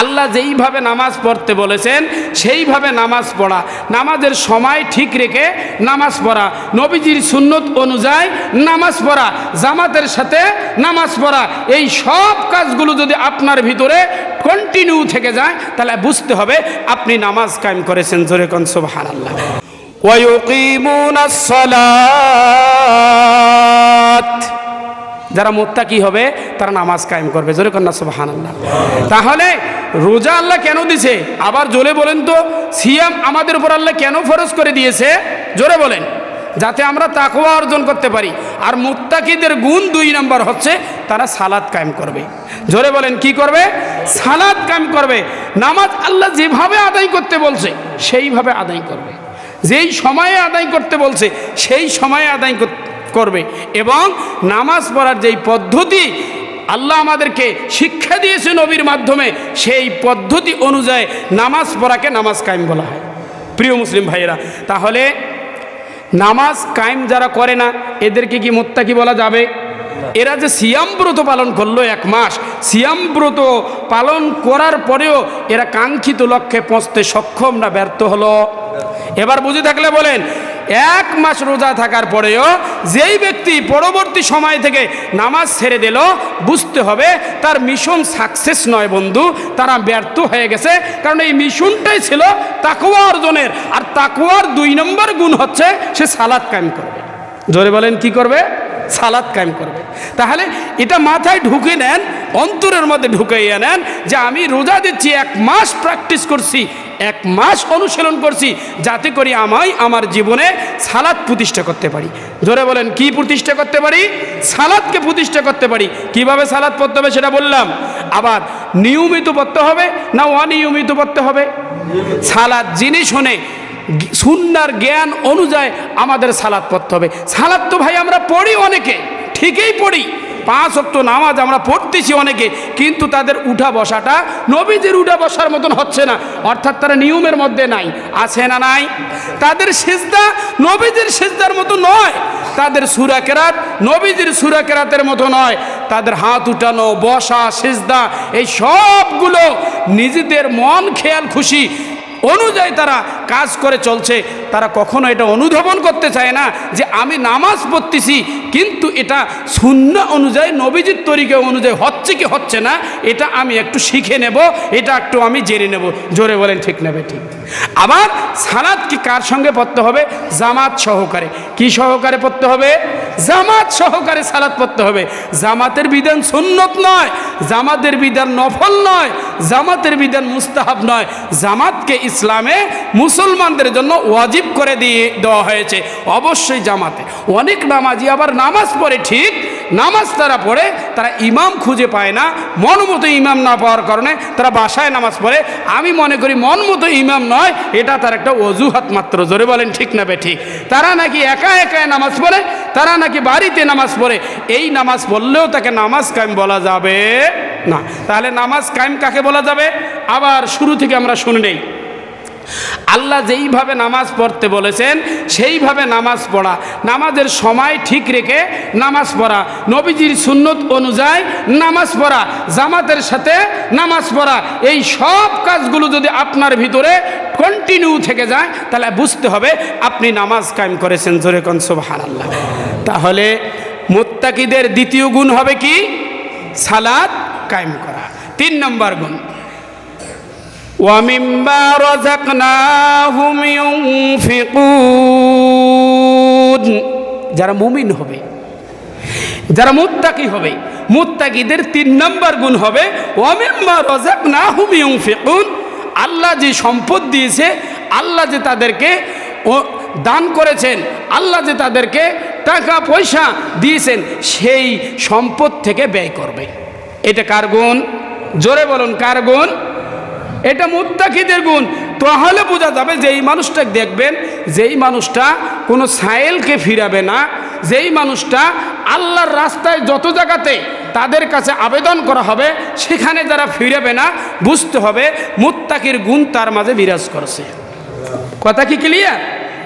আল্লাহ যেইভাবে নামাজ পড়তে বলেছেন সেইভাবে নামাজ পড়া নামাজের সময় ঠিক রেখে নামাজ পড়া নবীজির সুন্নত অনুযায়ী নামাজ পড়া জামাতের সাথে নামাজ পড়া এই সব কাজগুলো যদি আপনার ভিতরে কন্টিনিউ থেকে যায় তাহলে বুঝতে হবে আপনি নামাজ কায়েম করেছেন জোরে কন সুবহান আল্লাহ ويقيمون الصلاة যারা মোত্তাকি হবে, তারা নামাজ কায়েম করবে। জোরে কন্যা সুবাহান আল্লাহ তাহলে রোজা আল্লাহ কেন দিছে? আবার জোরে বলেন তো, সিয়াম আমাদের উপর আল্লাহ কেন ফরজ করে দিয়েছে? জোরে বলেন। যাতে আমরা তাকওয়া অর্জন করতে পারি। আর মুত্তাকিদের গুণ দুই নাম্বার হচ্ছে, তারা সালাদ কায়েম করবে। জোরে বলেন, কি করবে? সালাদ কায়েম করবে। নামাজ আল্লাহ যেভাবে আদায় করতে বলছে, সেইভাবে আদায় করবে। যেই সময়ে আদায় করতে বলছে, সেই সময়ে আদায় কর- করবে এবং নামাজ পড়ার যেই পদ্ধতি আল্লাহ আমাদেরকে শিক্ষা দিয়েছে নবীর মাধ্যমে সেই পদ্ধতি অনুযায়ী নামাজ পড়াকে নামাজ কায়েম বলা হয়। প্রিয় মুসলিম ভাইয়েরা তাহলে নামাজ কায়েম যারা করে না এদেরকে কি মোত্তাকি বলা যাবে? এরা যে সিয়াম ব্রত পালন করল এক মাস সিয়াম ব্রত পালন করার পরেও এরা কাঙ্ক্ষিত লক্ষ্যে পৌঁছতে সক্ষম না ব্যর্থ হলো। এবার বুঝে থাকলে বলেন এক মাস রোজা থাকার পরেও যেই ব্যক্তি পরবর্তী সময় থেকে নামাজ ছেড়ে দিল, বুঝতে হবে তার মিশন সাকসেস নয় বন্ধু, তারা ব্যর্থ হয়ে গেছে। কারণ এই মিশনটাই ছিল তাকুয়া অর্জনের। আর তাকুয়ার দুই নম্বর গুণ হচ্ছে সে সালাদ কায়েম করবে। জোরে বলেন কি করবে? সালাদ কায়েম করবে। তাহলে এটা মাথায় ঢুকে নেন, অন্তরের মধ্যে ঢুকাইয়া নেন যে আমি রোজা দিচ্ছি, এক মাস প্র্যাকটিস করছি, এক মাস অনুশীলন করছি, যাতে করে আমায় আমার জীবনে সালাদ প্রতিষ্ঠা করতে পারি। ধরে বলেন, কি প্রতিষ্ঠা করতে পারি? সালাদকে প্রতিষ্ঠা করতে পারি। কীভাবে সালাদ পড়তে হবে সেটা বললাম। আবার নিয়মিত পড়তে হবে না অনিয়মিত পড়তে হবে? সালাদ জিনিস শুনে সুন্নার জ্ঞান অনুযায়ী আমাদের সালাদ পড়তে হবে। সালাদ তো ভাই আমরা পড়ি অনেকে, ঠিকই পড়ি। পাঁচ অক্ট নামাজ আমরা পড়তেছি অনেকে, কিন্তু তাদের উঠা বসাটা নবীদের উঠা বসার মতন হচ্ছে না, অর্থাৎ তারা নিয়মের মধ্যে নাই। আছে না নাই? তাদের সেজদা নবীদের সেজদার মতো নয়, তাদের সুরা কেরাত নবীদের সুরা কেরাতের মতো নয়। তাদের হাত উঠানো, বসা, সেজদা, এই সবগুলো নিজেদের মন খেয়াল খুশি অনুযায়ী তারা কাজ করে চলছে, তারা কখনো এটা অনুধাবন করতে চায় না যে আমি নামাজ পড়তেছি, কিন্তু এটা শূন্য অনুযায়ী, নবীজির তরিকা অনুযায়ী হচ্ছে কি হচ্ছে না, এটা আমি একটু শিখে নেব, এটা একটু আমি জেনে নেব। জোরে বলেন, ঠিক নেবে ঠিক? আবার সালাদ কি কার সঙ্গে পড়তে হবে? জামাত সহকারে। কি সহকারে পড়তে হবে? জামাত সহকারে সালাদ পড়তে হবে। জামাতের বিধান সুন্নত নয়, জামাতের বিধান নফল নয় জামাতের বিধান মুস্তাহাব নয়। জামাতকে ইসলামে মুসলমানদের জন্য ওয়াজিব করে দিয়ে দেওয়া হয়েছে। অবশ্যই জামাতে। অনেক নামাজি আবার নামাজ পড়ে ঠিক, নামাজ তারা পড়ে, তারা ইমাম খুঁজে পায় না, মন মতো ইমাম না পাওয়ার কারণে তারা বাসায় নামাজ পড়ে। আমি মনে করি মন মতো ইমাম নয়, এটা তার একটা অজুহাত মাত্র। জোরে বলেন, ঠিক না বে ঠিক তারা নাকি একা একা নামাজ পড়ে, তারা নাকি বাড়িতে নামাজ পড়ে। এই নামাজ পড়লেও তাকে নামাজ কায়েম বলা যাবে। না, তাহলে নামাজ কায়েম কাকে বলা যাবে? আবার শুরু থেকে আমরা শুনে নেই। আল্লাহ যেইভাবে নামাজ পড়তে বলেছেন, সেইভাবে নামাজ পড়া। নামাজের সময় ঠিক রেখে নামাজ পড়া। নবীজির সুন্নত অনুযায়ী নামাজ পড়া। জামাতের সাথে নামাজ পড়া। এই সব কাজগুলো যদি আপনার ভিতরে কন্টিনিউ থেকে যায়, তাহলে বুঝতে হবে আপনি নামাজ কায়েম করেছেন জোরে কন সুবহান আল্লাহ তাহলে মোত্তাকিদের দ্বিতীয় গুণ হবে কি? সালাদ কায়েম করা তিন নম্বর গুণ ومما رزقناهم ينفقون যারা মুমিন হবে যারা মুত্তাকি হবে মুত্তাকিদের তিন নম্বর গুণ হবে ওয়ামিম্মা রাযাকনাহুম ইউনফিকুন আল্লাহ যে সম্পদ দিয়েছে আল্লাহ যে তাদেরকে ও দান করেছেন আল্লাহ যে তাদেরকে টাকা পয়সা দিয়েছেন সেই সম্পদ থেকে ব্যয় করবে এটা কার গুণ? জোরে বলুন, কার গুণ? এটা মুত্তাকিদের গুণ। তাহলে বোঝা যাবে যে এই মানুষটা দেখবেন, যেই মানুষটা কোনো সায়েলকে ফিরাবে না, যেই মানুষটা আল্লাহর রাস্তায় যত জায়গাতে তাদের কাছে আবেদন করা হবে, সেখানে যারা ফিরাবে না, বুঝতে হবে মুত্তাকির গুণ তার মাঝে বিরাজ করছে। কথা কি ক্লিয়ার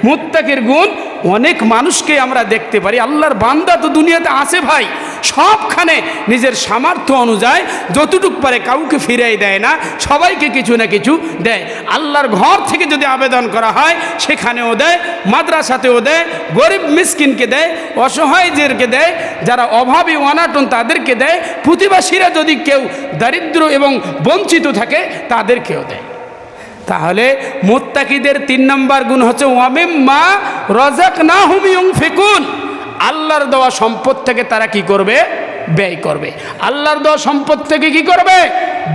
মুত্তাকির গুণ, অনেক মানুষকে আমরা দেখতে পারি। আল্লাহর বান্দা তো দুনিয়াতে আছে ভাই। সবখানে নিজের সামর্থ্য অনুযায়ী যতটুক পারে কাউকে ফিরাই দেয় না, সবাইকে কিছু না কিছু দেয়। আল্লাহর ঘর থেকে যদি আবেদন করা হয়, সেখানেও দেয়, মাদ্রাসাতেও দেয়, গরিব মিসকিনকে দেয়, অসহায়দেরকে দেয়, যারা অভাবী, অনাটন তাদেরকে দেয়, প্রতিবাসীরা যদি কেউ দারিদ্র এবং বঞ্চিত থাকে, তাদেরকেও দেয়। তাহলে মোত্তাকিদের তিন নম্বর গুণ হচ্ছে ওয়ামিম মা রজাক না হুমিয়ং ফেকুন আল্লাহর দেওয়া সম্পদ থেকে তারা কি করবে? ব্যয় করবে। আল্লাহর দেওয়া সম্পদ থেকে কি করবে?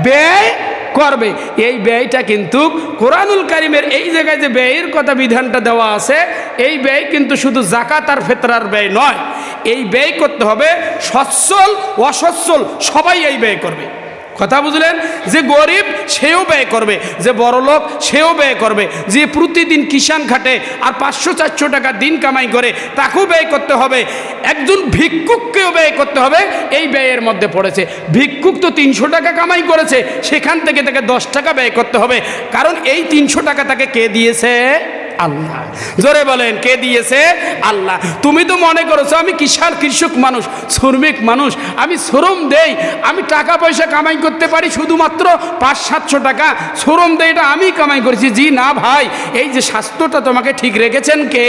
ব্যয় করবে। এই ব্যয়টা কিন্তু কোরআনুল কারিমের এই জায়গায় যে ব্যয়ের কথা বিধানটা দেওয়া আছে, এই ব্যয় কিন্তু শুধু জাকাত আর ফেতরার ব্যয় নয়। এই ব্যয় করতে হবে সচ্ছল, অসচ্ছল, সবাই এই ব্যয় করবে। কথা বুঝলেন? যে গরিব, সেও ব্যয় করবে। যে বড় লোক, সেও ব্যয় করবে। যে প্রতিদিন কিষান খাটে আর পাঁচশো, চারশো টাকা দিন কামাই করে, তাকেও ব্যয় করতে হবে। একজন ভিক্ষুককেও ব্যয় করতে হবে। এই ব্যয়ের মধ্যে পড়েছে। ভিক্ষুক তো তিনশো টাকা কামাই করেছে, সেখান থেকে তাকে দশ টাকা ব্যয় করতে হবে। কারণ এই তিনশো টাকা তাকে কে দিয়েছে? আল্লাহ। জোরে বলেন, কে দিয়েছে? আল্লাহ। তুমি তো মনে করেছ, আমি কিষাণ কৃষক মানুষ, শ্রমিক মানুষ, আমি শ্রম দেই, আমি টাকা পয়সা কামাই করতে পারি, শুধুমাত্র পাঁচ, সাতশো টাকা শ্রম দেই, এটা আমি কামাই করেছি। জি না ভাই, এই যে স্বাস্থ্যটা তোমাকে ঠিক রেখেছেন কে?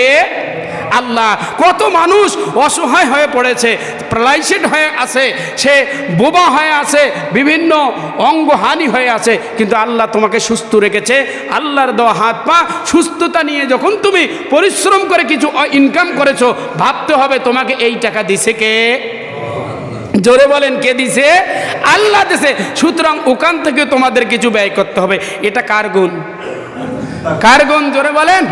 আল্লাহ, কত মানুষ অসহায় হয়ে পড়েছে প্যারালাইসিড হয়ে আছে, সে বোবা হয়ে আছে, বিভিন্ন অঙ্গহানি হয়ে আছে, কিন্তু আল্লাহ তোমাকে সুস্থ রেখেছে, আল্লাহর দেওয়া হাত পা, সুস্থতা নিয়ে যখন তুমি পরিশ্রম করে কিছু ইনকাম করেছ, ভাবতে হবে তোমাকে এই টাকা দিছে কে? জোরে বলেন, কে দিছে? আল্লাহ দিছে, সুতরাং ওখান থেকে তোমাদের কিছু ব্যয় করতে হবে। এটা কার গুণ? কার গুণ? জোরে বলেন।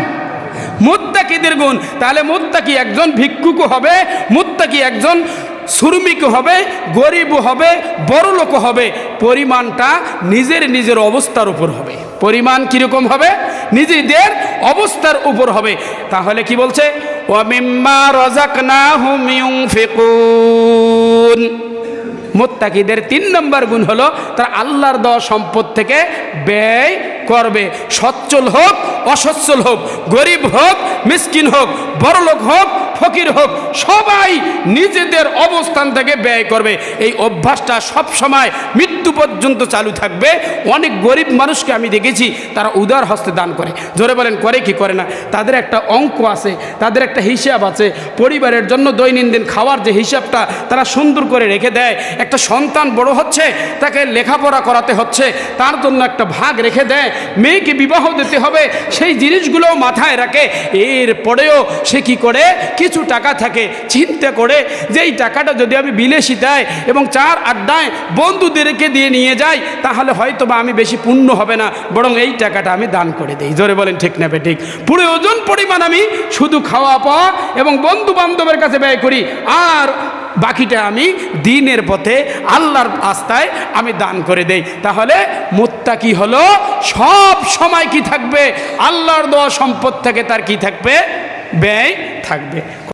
মুত্তাকিদের গুণ। তাহলে মুত্তাকি একজন ভিক্ষুকও হবে, মুত্তাকি একজন শ্রমিক হবে গরিব হবে, বড় লোক হবে। পরিমাণটা নিজের নিজের অবস্থার উপর হবে। পরিমাণ কীরকম হবে? নিজেদের অবস্থার উপর হবে। তাহলে কি বলছে? ওয়ামিম্মা রজাক না হুমিউং ফেকুন মোত্তাকিদের তিন নম্বর গুণ হলো তারা আল্লাহর দেওয়া সম্পদ থেকে ব্যয় করবে। সচ্ছল হোক, অসচ্ছল হোক, গরিব হোক, মিসকিন হোক, বড়লোক হোক ফকির হোক, সবাই নিজেদের অবস্থান থেকে ব্যয় করবে। এই অভ্যাসটা সব সময় মৃত্যু পর্যন্ত চালু থাকবে। অনেক গরিব মানুষকে আমি দেখেছি, তারা উদার হস্তে দান করে। জোরে বলেন, করে কি করে না? তাদের একটা অঙ্ক আছে, তাদের একটা হিসাব আছে। পরিবারের জন্য দৈনন্দিন খাওয়ার যে হিসাবটা তারা সুন্দর করে রেখে দেয়। একটা সন্তান বড় হচ্ছে, তাকে লেখাপড়া করাতে হচ্ছে, তার জন্য একটা ভাগ রেখে দেয়। মেয়েকে বিবাহ দিতে হবে, সেই জিনিসগুলোও মাথায় রাখে। এরপরেও সে কি করে? কিছু টাকা থাকে চিন্তা করে যে এই টাকাটা যদি আমি বিলেসিতায় এবং চার আড্ডায় বন্ধুদেরকে দিয়ে নিয়ে যাই, তাহলে হয়তো বা আমি বেশি পুণ্য হবে না, বরং এই টাকাটা আমি দান করে দিই। জোরে বলেন ঠিক না ঠিক পুরো ওজন পরিমাণ আমি শুধু খাওয়া পাওয়া এবং বন্ধু বান্ধবের কাছে ব্যয় করি, আর বাকিটা আমি দিনের পথে আল্লাহর আস্তায় আমি দান করে দেই। তাহলে মুত্তা কি হলো, সব সময় কি থাকবে? আল্লাহর দেওয়া সম্পদ থেকে তার কি থাকবে? ব্যয় থাকবে।